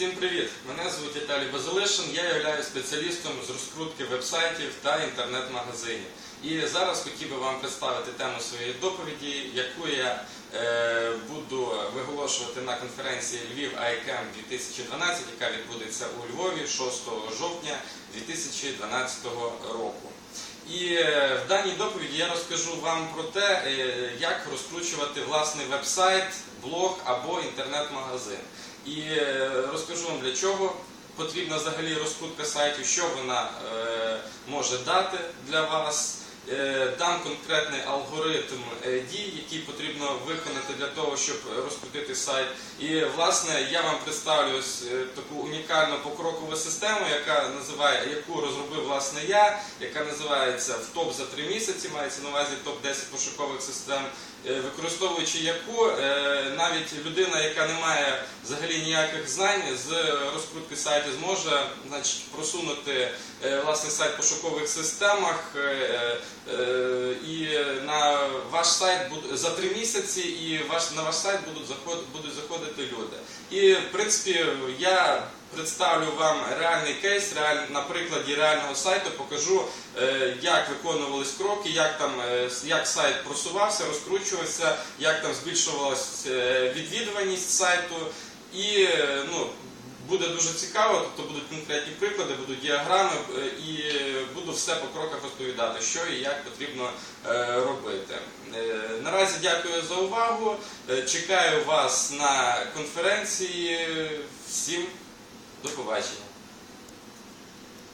Всім привіт! Мене звуть Віталій Базилишин. Я являюсь спеціалістом з розкрутки вебсайтів та інтернет-магазинів. І зараз хотів би вам представити тему своєї доповіді, яку я е, буду виголошувати на конференції Львів ICAM 2012, яка відбудеться у Львові 6 жовтня 2012 року. І е, в даній доповіді я розкажу вам про те, е, як розкручувати власний веб-сайт, блог або інтернет-магазин. І е, розкажу вам для чого потрібна взагалі розкрутка сайтів, що вона е, може дати для вас. Е, Дам конкретний алгоритм е, дій, який потрібно виконати для того, щоб розкрутити сайт. І власне я вам представлю е, таку унікальну покрокову систему, яка називає, яку розробив власне я, яка називається в топ за три місяці, мається на увазі топ 10 пошукових систем, е, використовуючи яку е, навіть людина, яка не має взагалі ніяких знань з розкрутки сайту, зможе значить, просунути е, власне сайт в пошукових системах. Е, І на ваш сайт за три місяці, і ваш на ваш сайт будуть заходити, будуть заходити люди. І в принципі я представлю вам реальний кейс, реаль, на прикладі реального сайту покажу, е, як виконувались кроки, як там е, як сайт просувався, розкручувався, як там збільшувалася відвідуваність сайту. І ну, буде дуже цікаво, тобто будуть конкретні приклади, будуть діаграми, е, і буду все по кроках розповідати, що і як потрібно е, робити. Е, Наразі дякую за увагу. Чекаю вас на конференції. Всім до побачення.